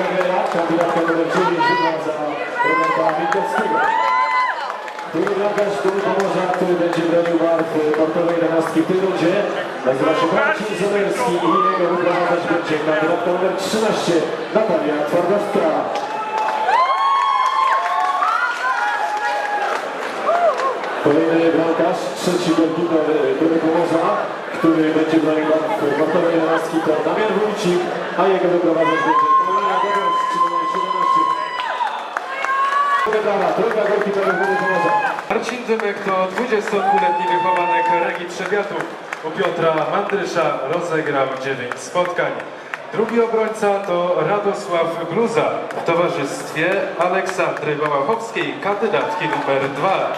Kowera, kandydatka numer 9 wybrana za Roberta Winkowskiego. Drugi bramkarz, który pomoże, który będzie bronił barw portowej jedenastki w tej rundzie. Nazywa się Marcin Zomerski i jego wyprowadzać będzie kandydatka numer 13 Natalia Twardowska. Kolejny bramkarz, trzeci golkiper który pomoże, który będzie bronił barw portowej jedenastki to Damian Wójcik, a jego wyprowadzać będzie Marcin Dymek to 22-letni wychowanek Legii Trzebiatów. U Piotra Mandrysza rozegrał 9 spotkań. Drugi obrońca to Radosław Bluza w towarzystwie Aleksandry Wałachowskiej, kandydatki numer 2.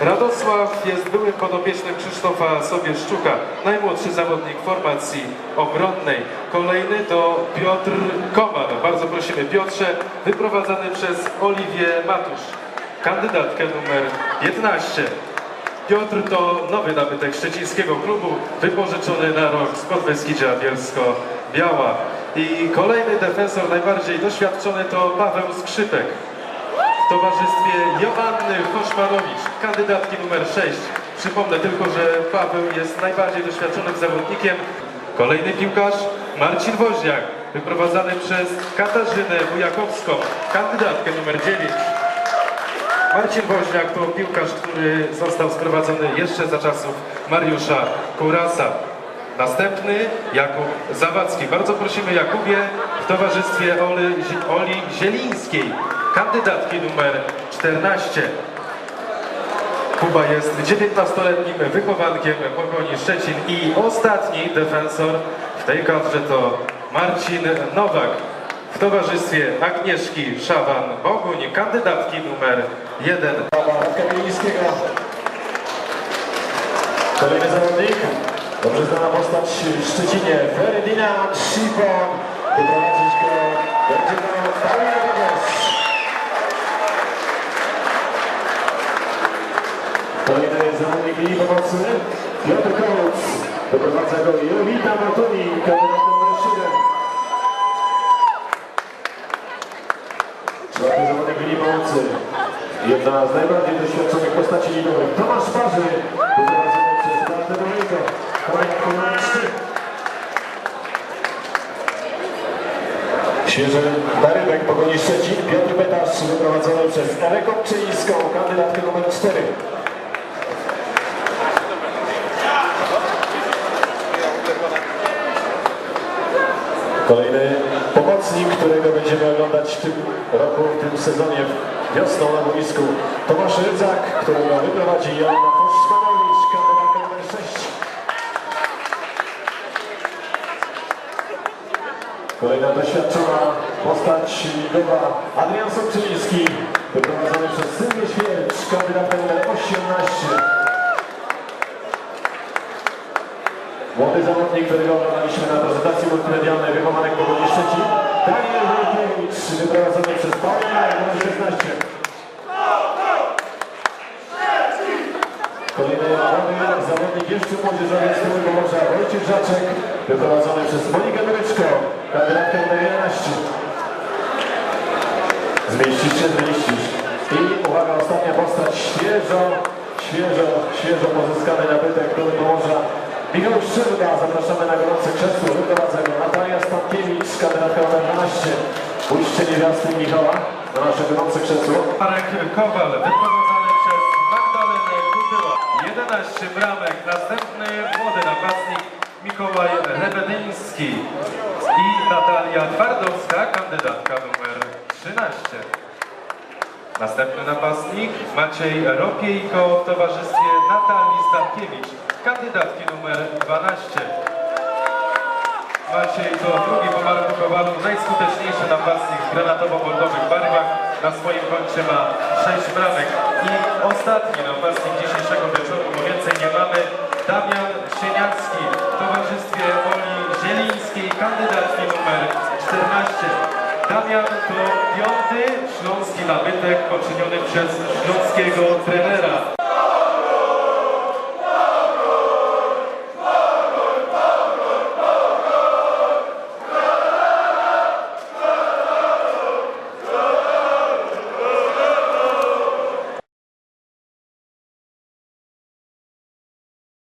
Radosław jest byłym podopiecznym Krzysztofa Sobieszczuka, najmłodszy zawodnik formacji obronnej. Kolejny to Piotr Koman. Bardzo prosimy Piotrze, wyprowadzany przez Oliwię Matusz, kandydatkę numer 15. Piotr to nowy nabytek szczecińskiego klubu, wypożyczony na rok z Podbeskidzia Bielsko-Biała. I kolejny defensor, najbardziej doświadczony to Paweł Skrzypek w towarzystwie Joanny Koszmarowicz, kandydatki numer 6. Przypomnę tylko, że Paweł jest najbardziej doświadczonym zawodnikiem. Kolejny piłkarz Marcin Woźniak, wyprowadzany przez Katarzynę Wujakowską, kandydatkę numer 9. Marcin Woźniak to piłkarz, który został sprowadzony jeszcze za czasów Mariusza Kurasa. Następny Jakub Zawadzki. Bardzo prosimy Jakubie w towarzystwie Oli, Oli Zielińskiej, kandydatki numer 14. Kuba jest 19-letnim wychowankiem Pogoni Szczecin i ostatni defensor w tej kadrze to Marcin Nowak w towarzystwie Agnieszki Szawan-Boguń, kandydatki numer 1. Brawa Kamienińskiego. Kolejny zawodnik. Dobrze znana postać w Szczecinie. Ferdynand Szipon. Wyprowadzić go będzie miał Zawodnik linii pomocy. Piotr Kołuc. Doprowadza go Jolita Matuni. Kandydat numer 7. Czwarty zawodnik linii pomocy. Jedna z najbardziej doświadczonych postaci ligowych. Tomasz Parzy, wyprowadzony przez Beatę Dolejko. Kolejny numer 3. Świeży Darybek Pogoni Szczecin. Piotr Betasz wyprowadzony przez Ewę Kopczyńską, kandydatkę numer 4. Kolejny pomocnik, którego będziemy oglądać w tym roku, w tym sezonie wiosną na boisku. Tomasz Rydzak, którego wyprowadzi Joanna kandydatka numer 6. Kolejna doświadczona postać ligowa Adrian Sobczyński, wyprowadzony przez Sylwię Świercz, kandydatka numer 18. Młody zawodnik, którego oglądaliśmy na prezentacji multimedialnej wychowanek Pogoni Szczecin. Daniel Wojkiewicz, wyprowadzony przez Paulinę, numer 16. Kolejny młody zawodnik jeszcze młodzieżowy z tyłu Pomorza, Wojciech Żaczek, wyprowadzony przez Monikę Mryczko, kandydatkę numer 11. Zmieścisz się, zmieścisz. I uwaga, ostatnia postać, świeżo, świeżo, świeżo pozyskany nabytek, który Pomorza. Michał Szczerba, zapraszamy na gorące krzesło, wyprowadza go Natalia Stankiewicz, kandydatka numer 12. Pójście niewiasty Michała na nasze gorące krzesło. Marek Kowal, wyprowadzany przez Magdalenę Kutyła. 11 bramek. Następny młody napastnik Mikołaj Rebedyński Następny napastnik Maciej Ropiejko w towarzystwie Natalii Stankiewicz, kandydatki numer 12. Maciej to drugi po Marku najskuteczniejszy napastnik w granatowo-bordowych barwach. Na swoim koncie ma 6 bramek. I ostatni napastnik dzisiejszego wieczoru, bo więcej nie mamy, Damian Sieniacki w towarzystwie Oli Zielińskiej, 14. Damian to piąty śląski nabytek poczyniony przez śląskiego trenera.